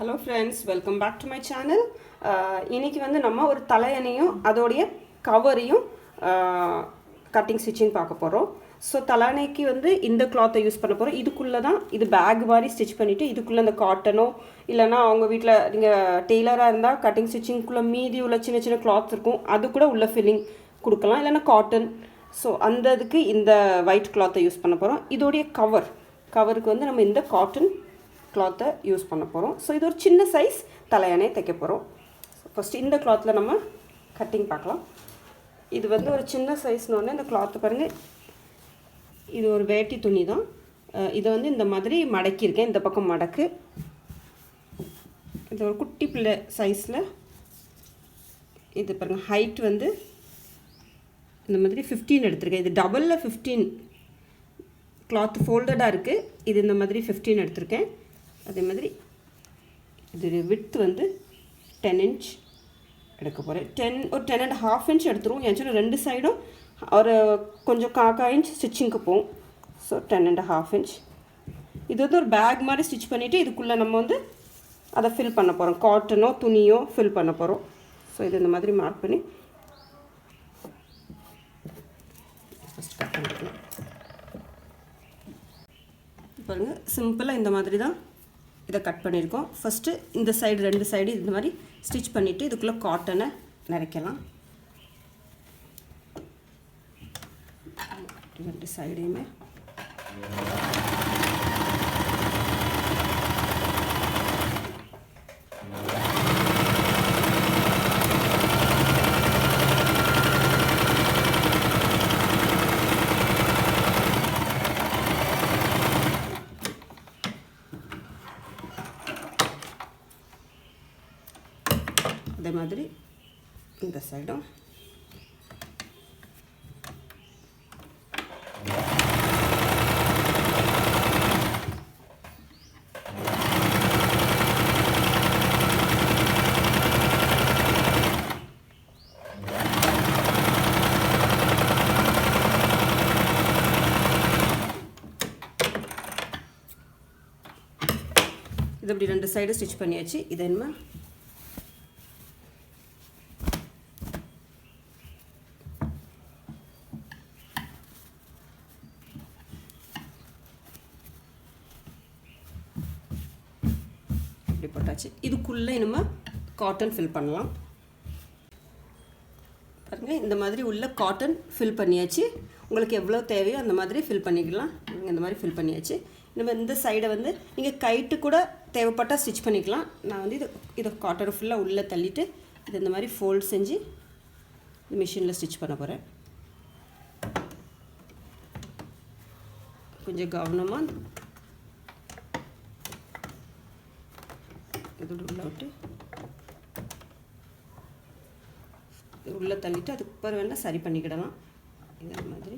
Hello friends welcome back to my channel இன்னைக்கு வந்து நம்ம ஒரு தலையணையும் அதோடைய கவரையும் கட்டிங் ஸ்டிச்சிங் பார்க்க போகிறோம் ஸோ தலையணைக்கு வந்து இந்த கிளாத்தை யூஸ் பண்ண போகிறோம் இதுக்குள்ளே தான் இது பேக் மாதிரி ஸ்டிச் பண்ணிவிட்டு இதுக்குள்ளே இந்த காட்டனோ இல்லைனா அவங்க வீட்டில் நீங்கள் டெய்லராக இருந்தால் கட்டிங் ஸ்டிச்சிங்குள்ளே மீதி உள்ள சின்ன சின்ன கிளாத் இருக்கும். அது கூட உள்ள ஃபில்லிங் கொடுக்கலாம். இல்லைன்னா காட்டன் ஸோ அந்த இதுக்கு இந்த ஒயிட் கிளாத்தை யூஸ் பண்ண போகிறோம் இதோடைய கவர் கவருக்கு வந்து நம்ம இந்த காட்டன் கிளாத்தை யூஸ் பண்ண போகிறோம் ஸோ இது ஒரு சின்ன சைஸ் தலையானே தைக்க போகிறோம் ஃபஸ்ட்டு இந்த கிளாத்தில் நம்ம கட்டிங் பார்க்கலாம். இது வந்து ஒரு சின்ன சைஸ்னோடனே இந்த கிளாத்து பாருங்கள் இது ஒரு வேட்டி துணி தான். இதை வந்து இந்த மாதிரி மடக்கியிருக்கேன். இந்த பக்கம் மடக்கு. இது ஒரு குட்டி பிள்ளை சைஸில் இது பாருங்கள் ஹைட் வந்து இந்த மாதிரி ஃபிஃப்டீன் எடுத்திருக்கேன். இது டபுளில் ஃபிஃப்டீன் கிளாத் ஃபோல்டடாக இருக்குது இது இந்த மாதிரி ஃபிஃப்டீன் எடுத்திருக்கேன். அதே மாதிரி இது விட்த் வந்து டென் இன்ச் எடுக்க போகிறேன் டென் ஒரு டென் அண்ட் ஹாஃப் இன்ச் எடுத்துருவோம். ஏன்னா ரெண்டு சைடும் ஒரு கொஞ்சம் காக்கா இன்ச் ஸ்டிச்சிங்க்கு போகும். So ten and half inch இது வந்து ஒரு பேக் மாதிரி ஸ்டிச் பண்ணிவிட்டு இதுக்குள்ளே நம்ம வந்து அதை ஃபில் பண்ண போகிறோம் காட்டனோ துணியோ ஃபில் பண்ண போகிறோம் ஸோ இது இந்த மாதிரி மார்க் பண்ணி ஃபஸ்ட் கட் பண்ணிக்கலாம். பாருங்கள் சிம்பிளாக இந்த மாதிரி தான் இதை கட் பண்ணியிருக்கோம். ஃபஸ்ட்டு இந்த சைடு ரெண்டு சைடு இந்த மாதிரி ஸ்டிச் பண்ணிவிட்டு இதுக்குள்ளே காட்டனை நிறைக்கலாம் ரெண்டு சைடையுமே அதே மாதிரி இந்த சைடும் இது இப்படி ரெண்டு சைடு ஸ்டிச் பண்ணியாச்சு. இது என்ன இப்படி போட்டாச்சு உள்ளே நம்ம காட்டன் ஃபில் பண்ணலாம். பாருங்கள் இந்த மாதிரி உள்ள காட்டன் ஃபில் பண்ணியாச்சு. உங்களுக்கு எவ்வளோ தேவையோ அந்த மாதிரி ஃபில் பண்ணிக்கலாம். நீங்கள் இந்த மாதிரி ஃபில் பண்ணியாச்சு. நம்ம இந்த சைடை வந்து நீங்கள் கைட்டு கூட தேவைப்பட்டால் ஸ்டிச் பண்ணிக்கலாம். நான் வந்து இது இதை காட்டன் ஃபுல்லாக உள்ளே தள்ளிட்டு இது இந்த மாதிரி ஃபோல்ட் செஞ்சு மிஷினில் ஸ்டிச் பண்ண போகிறேன் கொஞ்சம் கவனமாக இதோட உள்ளே விட்டு உள்ளே தள்ளிட்டு அதுக்கு அப்புறம் வேணால் சரி பண்ணிக்கிடலாம். இதே மாதிரி.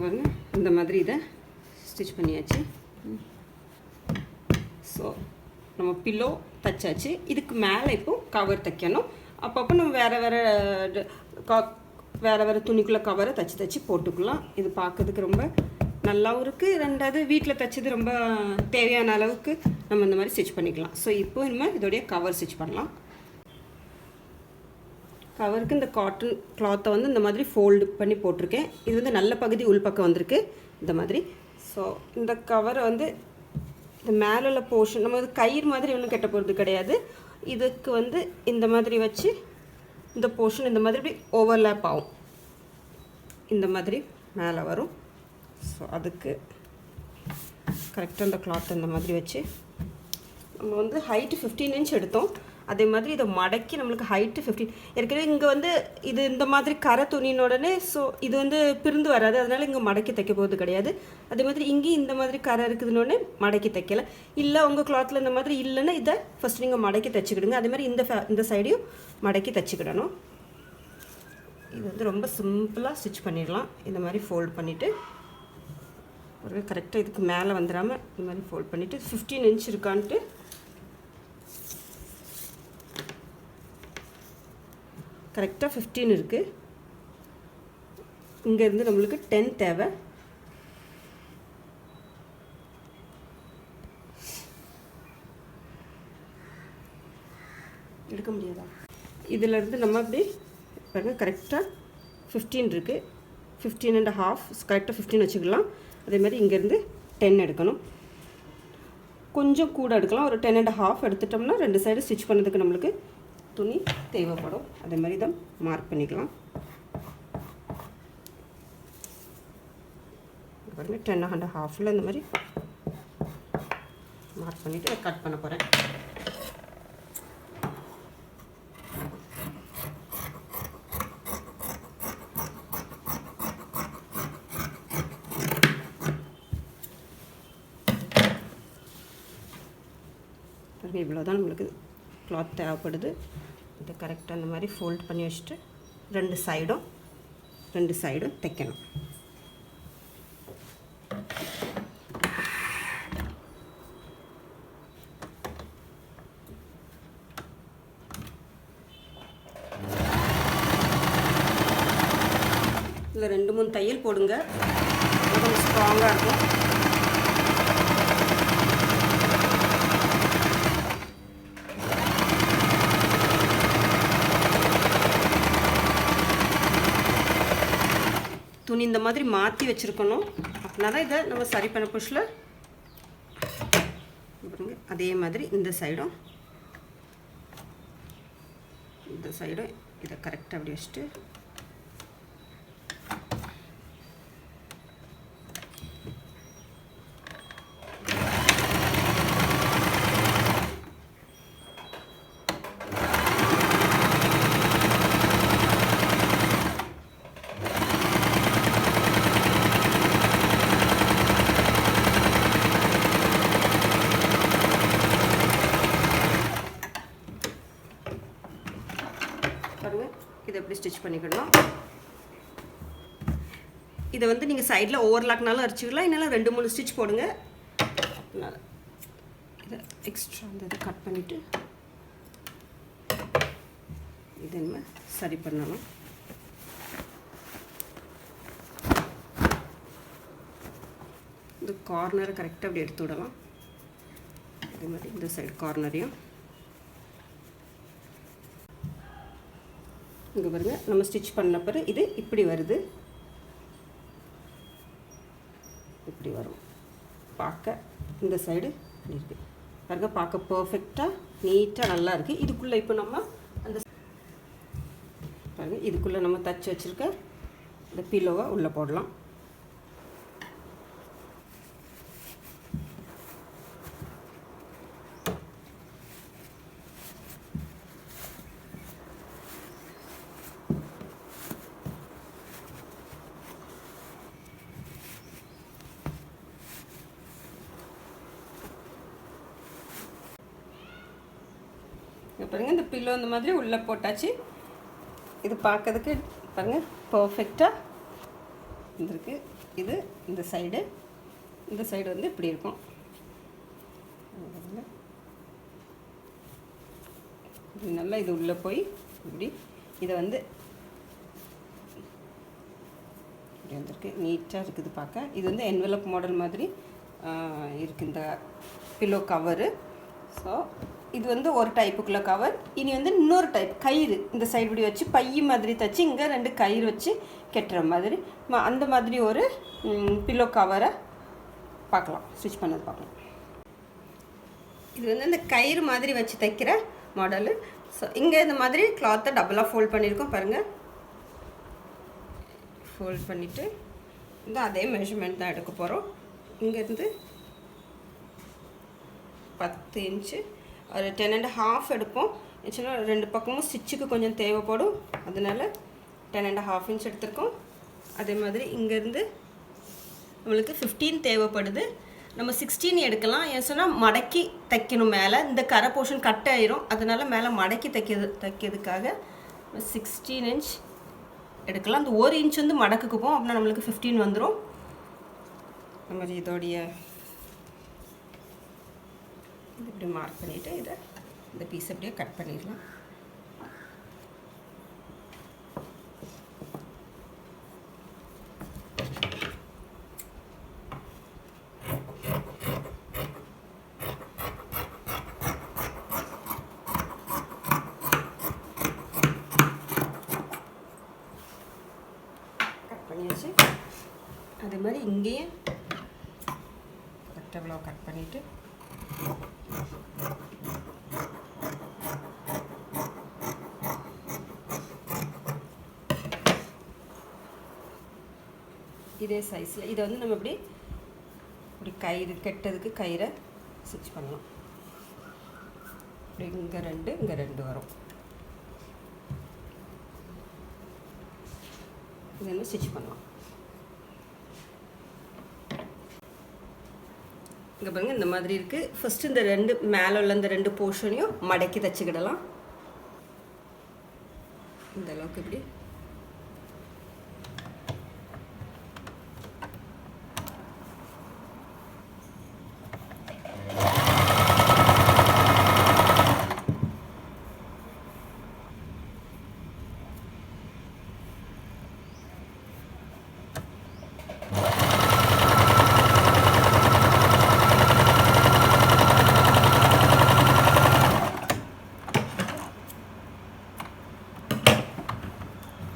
பாருங்க இந்த மாதிரி இதை ஸ்டிச் பண்ணியாச்சு. ஸோ நம்ம பில்லோ தைச்சாச்சு. இதுக்கு மேலே இப்போ கவர் தைக்கணும். அப்பப்போ நம்ம வேறு வேறு வேறு வேறு துணிக்குள்ளே கவரை தைச்சி தைச்சி போட்டுக்கலாம். இது பார்க்கறதுக்கு ரொம்ப நல்லாவும் இருக்குது ரெண்டாவது வீட்டில் தைச்சது ரொம்ப தேவையான அளவுக்கு நம்ம இந்த மாதிரி ஸ்டிச் பண்ணிக்கலாம். ஸோ இப்போ இனிமேல் இதோடைய கவர் ஸ்டிச் பண்ணலாம். கவருக்கு இந்த காட்டன் கிளாத்தை வந்து இந்த மாதிரி ஃபோல்டு பண்ணி போட்டிருக்கேன். இது வந்து நல்ல பகுதி உள்பக்கம் வந்திருக்கு. இந்த மாதிரி. ஸோ இந்த கவரை வந்து இந்த மேலே உள்ள போர்ஷன் நம்ம வந்து கயிறு மாதிரி ஒன்றும் கெட்ட போகிறது கிடையாது. இதுக்கு வந்து இந்த மாதிரி வச்சு இந்த போர்ஷன் இந்த மாதிரி இப்படி ஓவர்லேப் ஆகும். இந்த மாதிரி மேலே வரும். ஸோ அதுக்கு கரெக்டாக அந்த கிளாத் இந்த மாதிரி வச்சு நம்ம வந்து ஹைட்டு ஃபிஃப்டீன் இன்ச் எடுத்தோம். அதே மாதிரி இதை மடக்கி நம்மளுக்கு ஹைட்டு ஃபிஃப்டீன் ஏற்கனவே இங்கே வந்து இது இந்த மாதிரி கரை துணின உடனே ஸோ இது வந்து பிரிந்து வராது. அதனால் இங்கே மடக்கி தைக்க போகிறது கிடையாது. அதே மாதிரி இங்கேயும் இந்த மாதிரி கரை இருக்குதுன்னொடனே மடக்கி தைக்கல. இல்லை உங்கள் கிளாத்தில் இந்த மாதிரி இல்லைன்னா இதை ஃபஸ்ட் நீங்கள் மடக்கி தைச்சிக்கிடுங்க. அதே மாதிரி இந்த ஃபே- இந்த சைடையும் மடக்கி தைச்சிக்கிடணும். இது வந்து ரொம்ப சிம்பிளாக ஸ்டிச் பண்ணிடலாம். இந்த மாதிரி ஃபோல்ட் பண்ணிவிட்டு ஒரு கரெக்டாக இதுக்கு மேலே வந்துடாமல் இந்த மாதிரி ஃபோல்ட் பண்ணிவிட்டு ஃபிஃப்டீன் இன்ச் இருக்கான்ட்டு கரெக்டாக ஃபிஃப்டீன் இருக்குது இங்கேருந்து நம்மளுக்கு டென் தேவை. எடுக்க முடியாதா? இதிலேருந்து நம்ம அப்படி பாருங்கள் கரெக்டாக ஃபிஃப்டீன் இருக்குது ஃபிஃப்டீன் அண்ட் ஹாஃப் கரெக்டாக ஃபிஃப்டீன் வச்சுக்கலாம். அதே மாதிரி இங்கேருந்து டென் எடுக்கணும். கொஞ்சம் கூட எடுக்கலாம். ஒரு டென் அண்ட் ஹாஃப் எடுத்துட்டோம்னா ரெண்டு சைடு ஸ்டிச் பண்ணதுக்கு நம்மளுக்கு துணி தேவைப்படும். அதே மாதிரி தான் மார்க் பண்ணிக்கலாம். பாருங்க டென் அண்ட் ஹாஃபில் இந்த மாதிரி மார்க் பண்ணிவிட்டு கட் பண்ண போகிறேன் இவ்வளோ தான் நம்மளுக்கு கிளாத் தேவைப்படுது. இதை கரெக்டாக அந்த மாதிரி ஃபோல்ட் பண்ணி வச்சுட்டு ரெண்டு சைடும் ரெண்டு சைடும் தைக்கணும். இதில் ரெண்டு மூணு தையல் போடுங்க. கொஞ்சம் ஸ்ட்ராங்காக இருக்கும். துணி இந்த மாதிரி மாற்றி வச்சுருக்கணும். அப்படின்னா தான் இதை நம்ம சரி பண்ண புஷில் பாருங்க அதே மாதிரி இந்த சைடும். இந்த சைடும் இதை கரெக்டாக அப்படி வச்சுட்டு பாருங்க இதை எப்படி ஸ்டிச் பண்ணிக்கணும் இதை வந்து நீங்கள் சைடில் ஓவர்லாக்னாலும் அரைச்சிக்கலாம் இதனால் ரெண்டு மூணு ஸ்டிச் போடுங்க. இதை எக்ஸ்ட்ரா அந்த இதை கட் பண்ணிவிட்டு இதை நம்ம சரி பண்ணணும் இந்த கார்னரை கரெக்டாக அப்படி எடுத்து விடலாம். அதே மாதிரி இந்த சைடு கார்னரையும் இங்கே பாருங்க. நம்ம ஸ்டிச் பண்ண பிறகு இது இப்படி வருது. இப்படி வரும். பார்க்க இந்த சைடு இருக்கு. பாருங்க பார்க்க பர்ஃபெக்டாக நீட்டாக நல்லா இருக்குது இதுக்குள்ளே இப்போ நம்ம அந்த பாருங்க இதுக்குள்ளே நம்ம தச்சு வச்சுருக்க இந்த பில்லோவை உள்ளே போடலாம். பாருங்கள் இந்த பில்லோ இந்த மாதிரி உள்ளே போட்டாச்சு. இது பார்க்கறதுக்கு பாருங்க பர்ஃபெக்டாக இருந்திருக்கு. இது இந்த சைடு இந்த சைடு வந்து இப்படி இருக்கும். இது நல்லா இது உள்ளே போய் இப்படி இதை வந்து இப்படி வந்திருக்கு. நீட்டாக இருக்குது பார்க்க இது வந்து என்வெலப் மாடல் மாதிரி இருக்குது இந்த பில்லோ கவரு ஸோ இது வந்து ஒரு டைப்புக்குள்ள கவர் இனி வந்து இன்னொரு டைப் கயிறு. இந்த சைடு இப்படி வச்சு பை மாதிரி தச்சு இங்கே ரெண்டு கயிறு வச்சு கெட்டுற மாதிரி. ம- அந்த மாதிரி ஒரு பில்லோ கவரை பார்க்கலாம். ஸ்டிச் பண்ணது பார்க்கலாம். இது வந்து இந்த கயிறு மாதிரி வச்சு தைக்கிற மாடலு ஸோ இங்கே இந்த மாதிரி கிளாத்தை டபுளாக ஃபோல்ட் பண்ணியிருக்கோம் பாருங்கள் ஃபோல்ட் பண்ணிவிட்டு இந்த அதே மெஷர்மெண்ட் தான் எடுக்க போகிறோம் இங்கேருந்து பத்து இன்ச்சு ஒரு டென் அண்ட் ஹாஃப் எடுப்போம். ஆக்சுவலாக ரெண்டு பக்கமும் ஸ்டிச்சுக்கு கொஞ்சம் தேவைப்படும். அதனால டென் அண்ட் ஹாஃப் இன்ச் எடுத்திருக்கோம். அதே மாதிரி இங்கேருந்து நம்மளுக்கு ஃபிஃப்டீன் தேவைப்படுது. நம்ம சிக்ஸ்டீன் எடுக்கலாம். ஏன் சொன்னால் மடக்கி தைக்கணும் மேலே. இந்த கரை போர்ஷன் கட் ஆயிரும். அதனால் மேலே மடக்கி தைக்கிறது தைக்கிறதுக்காக சிக்ஸ்டீன் இன்ச் எடுக்கலாம். அந்த ஒரு இன்ச் வந்து மடக்குக்கு போகும் அப்படின்னா நம்மளுக்கு ஃபிஃப்டீன் வந்துடும் இந்த மாதிரி இதோடைய இப்படி மார்க் பண்ணிவிட்டு இதை இந்த பீஸ் அப்படியே கட் பண்ணிடலாம். பண்ணியாச்சு. அதே மாதிரி இங்கேயும் ரெக்டபிளாக கட் பண்ணிவிட்டு இதே சைஸில் இதை வந்து நம்ம இப்படி இப்படி கயிறு கெட்டதுக்கு கயிறை ஸ்டிச் பண்ணலாம். இப்படி இங்கே ரெண்டு இங்கே ரெண்டு வரும். இது வந்து ஸ்டிச் பண்ணலாம். இங்கே பாருங்க இந்த மாதிரி இருக்குது ஃபஸ்ட்டு இந்த ரெண்டு மேலே உள்ள இந்த ரெண்டு போர்ஷனையும் மடக்கி தச்சுக்கிடலாம். இந்த அளவுக்கு இப்படி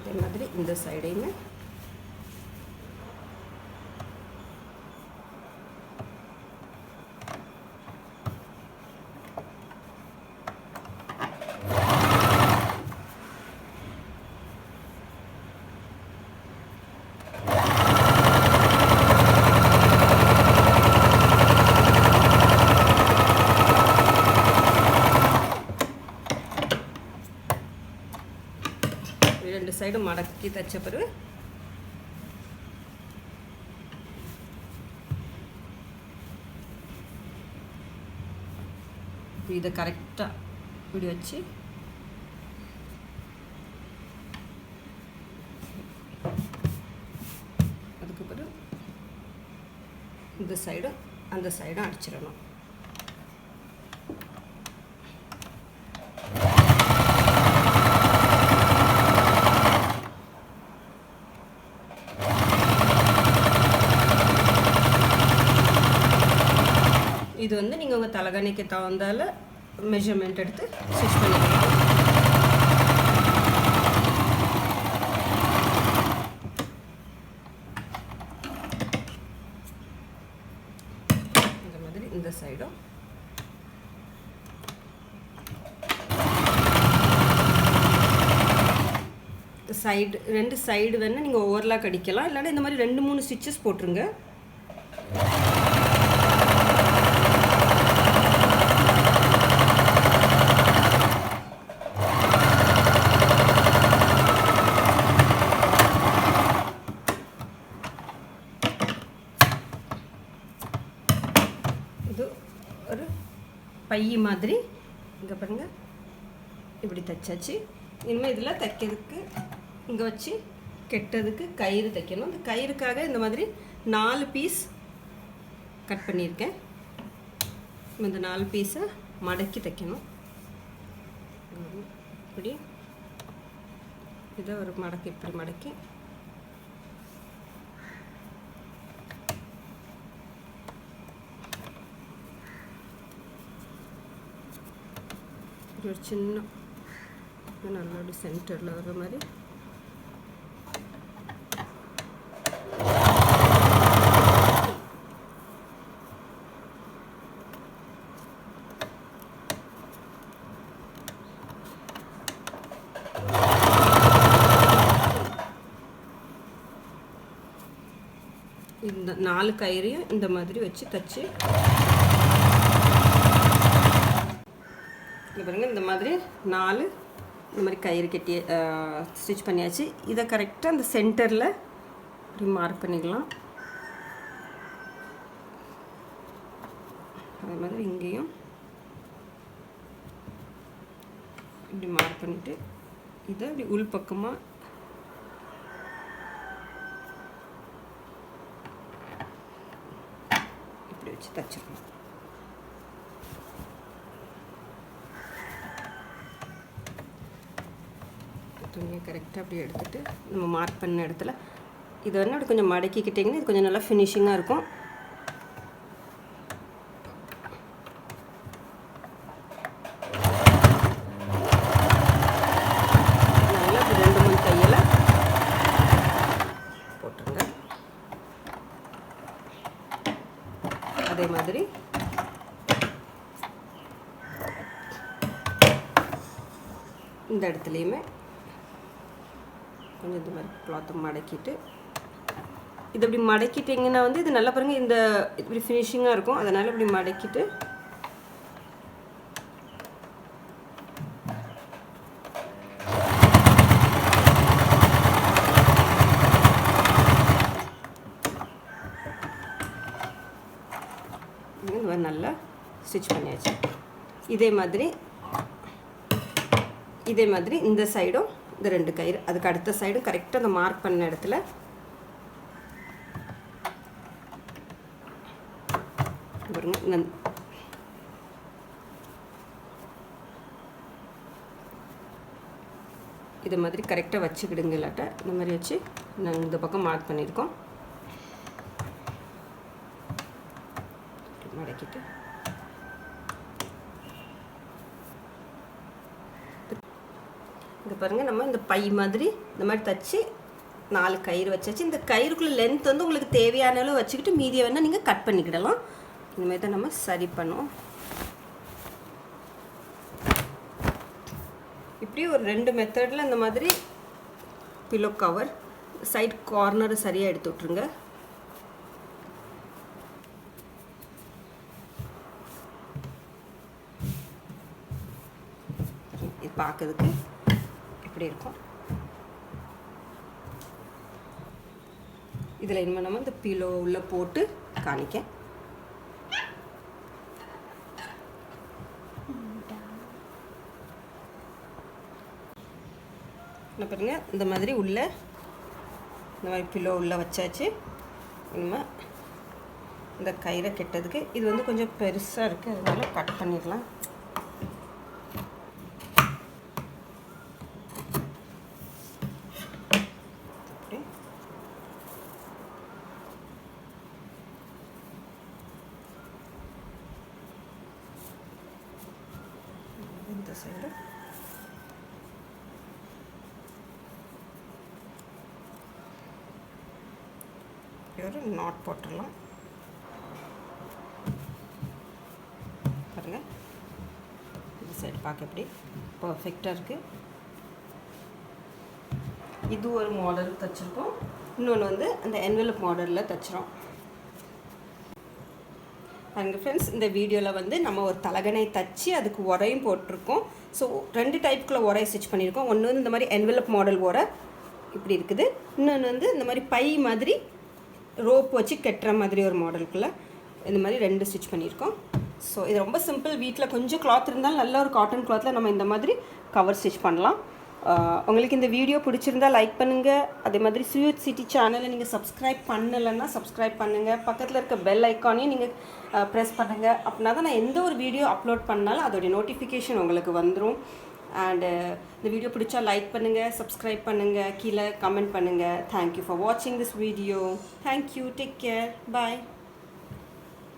அதே மாதிரி இந்த சைடையுமே ரெண்டு மடக்கி தைச்ச பிறகு இதை கரெக்டாக இப்படி வச்சு அதுக்கு பிறகு இந்த சைடும் அந்த சைடும் அடிச்சிடணும் இது வந்து நீங்கள் உங்கள் தலைகணிக்கு தகுந்தால மெஷர்மெண்ட் எடுத்து ஸ்டிச் பண்ணிக்கலாம். இந்த மாதிரி இந்த சைடும் சைடு ரெண்டு சைடு வேணால் நீங்கள் ஓவர்லாக் அடிக்கலாம். இல்லைன்னா இந்த மாதிரி ரெண்டு மூணு ஸ்டிச்சஸ் போட்டுருங்க இது ஒரு பை மாதிரி. இங்கே பாருங்கள் இப்படி தைச்சாச்சு. இனிமேல் இதில் தைக்கிறதுக்கு இங்கே வச்சு கெட்டதுக்கு கயிறு தைக்கணும். இந்த கயிறுக்காக இந்த மாதிரி நாலு பீஸ் கட் பண்ணியிருக்கேன். இந்த நாலு பீஸை மடக்கி தைக்கணும். இப்படி. இதை ஒரு மடக்கி இப்படி மடக்கி. இப்படி ஒரு சின்ன நல்லபடி சென்டரில் வர்ற மாதிரி. இந்த நாலு கயிறையும் இந்த மாதிரி வச்சு தச்சு பாருங்கள் இந்த மாதிரி நாலு இந்த மாதிரி கயிறு கட்டி ஸ்டிச் பண்ணியாச்சு. இதை கரெக்டாக அந்த சென்டரில் இப்படி மார்க் பண்ணிக்கலாம். அதே மாதிரி இங்கேயும் இப்படி மார்க் பண்ணிவிட்டு இதை இப்படி உள் பக்கமாக இப்படி வச்சு தச்சிடணும் எடுத்துக்கோங்க. கரெக்டாக அப்படி எடுத்துகிட்டு நம்ம மார்க் பண்ண இடத்துல இது வந்து அப்படி கொஞ்சம் மடக்கிக்கிட்டிங்கன்னா இது கொஞ்சம் நல்லா ஃபினிஷிங்காக இருக்கும். அதே மாதிரி இந்த இடத்துலையுமே கொஞ்சம் இந்த மாதிரி கிளாத்தை மடக்கிட்டு இது இப்படி மடக்கிட்டிங்கன்னா வந்து இது நல்லா பாருங்கள் இந்த இப்படி ஃபினிஷிங்காக இருக்கும். அதனால் இப்படி மடக்கிட்டு இது மாதிரி நல்லா ஸ்டிச் பண்ணியாச்சு. இதே மாதிரி இதே மாதிரி இந்த சைடும் இந்த ரெண்டு கயிறு. அதுக்கு அடுத்த சைடும் கரெக்டாக அந்த மார்க் பண்ண இடத்துல பாருங்க நன்- இது மாதிரி கரெக்டாக வச்சுக்கிடுங்க இல்லாட்ட இந்த மாதிரி வச்சு நாங்கள் இந்த பக்கம் மார்க் பண்ணியிருக்கோம். மடக்கிட்டு. இங்கே பாருங்கள் நம்ம இந்த பை மாதிரி இந்த மாதிரி தச்சு நாலு கயிறு வச்சாச்சு. இந்த கயிறுக்குள்ள லென்த் வந்து உங்களுக்கு தேவையான அளவு வச்சுக்கிட்டு மீதியை வேணால் நீங்கள் கட் பண்ணிக்கிடலாம். இந்த மாதிரி தான் நம்ம சரி பண்ணுவோம். இப்படி ஒரு ரெண்டு மெத்தடில் இந்த மாதிரி பில்லோ கவர் சைட் கார்னர் சரியாக எடுத்து விட்ருங்க இது பார்க்கறதுக்கு இப்படி இருக்கும்? இதில் இனிமேல் நம்ம இந்த பிலோ உள்ளே போட்டு காணிக்க. என்ன பாருங்க இந்த மாதிரி உள்ள இந்த மாதிரி பிலோ உள்ளே வச்சாச்சு. இனிமேல் இந்த கயிறை கெட்டதுக்கு இது வந்து கொஞ்சம் பெருசாக இருக்குது அதனால கட் பண்ணிடலாம் அப்படி இந்த ஒரு நாட் போட்டுடலாம். பாருங்கள் இந்த சைடு பார்க்க எப்படி பர்ஃபெக்டாக இருக்குது இது ஒரு மாடல் தைச்சிருக்கோம். இன்னொன்று வந்து அந்த என்வெலப் மாடலில் தைச்சிரும் பாருங்கள் ஃப்ரெண்ட்ஸ் இந்த வீடியோவில் வந்து நம்ம ஒரு தலகனை தச்சு அதுக்கு உரையும் போட்டிருக்கோம். ஸோ ரெண்டு டைப்புக்குள்ள உரை ஸ்டிச் பண்ணியிருக்கோம். ஒன்று வந்து இந்த மாதிரி என்வெலப் மாடல் ஓரை இப்படி இருக்குது. இன்னொன்று வந்து இந்த மாதிரி பை மாதிரி ரோப் வச்சு கட்டுற மாதிரி ஒரு மாடலுக்குள்ளே இந்த மாதிரி ரெண்டு ஸ்டிச் பண்ணியிருக்கோம். ஸோ இது ரொம்ப சிம்பிள் வீட்டில் கொஞ்சம் கிளாத் இருந்தாலும் நல்ல ஒரு காட்டன் கிளாத்தில் நம்ம இந்த மாதிரி கவர் ஸ்டிச் பண்ணலாம். உங்களுக்கு இந்த வீடியோ பிடிச்சிருந்தா லைக் பண்ணுங்கள் அதே மாதிரி ஸ்வீட் சிட்டி சேனலை நீங்கள் சப்ஸ்கிரைப் பண்ணலைன்னா சப்ஸ்கிரைப் பண்ணுங்கள் பக்கத்தில் இருக்க பெல் ஐக்கானையும் நீங்கள் ப்ரெஸ் பண்ணுங்கள் அப்படின்னா தான் நான் எந்த ஒரு வீடியோ அப்லோட் பண்ணாலும் அதோடைய நோட்டிஃபிகேஷன் உங்களுக்கு வந்துடும் அண்டு இந்த வீடியோ பிடிச்சா லைக் பண்ணுங்கள் சப்ஸ்கிரைப் பண்ணுங்கள் கீழே கமெண்ட் பண்ணுங்கள் தேங்க்யூ ஃபார் வாட்சிங் this video thank you take care bye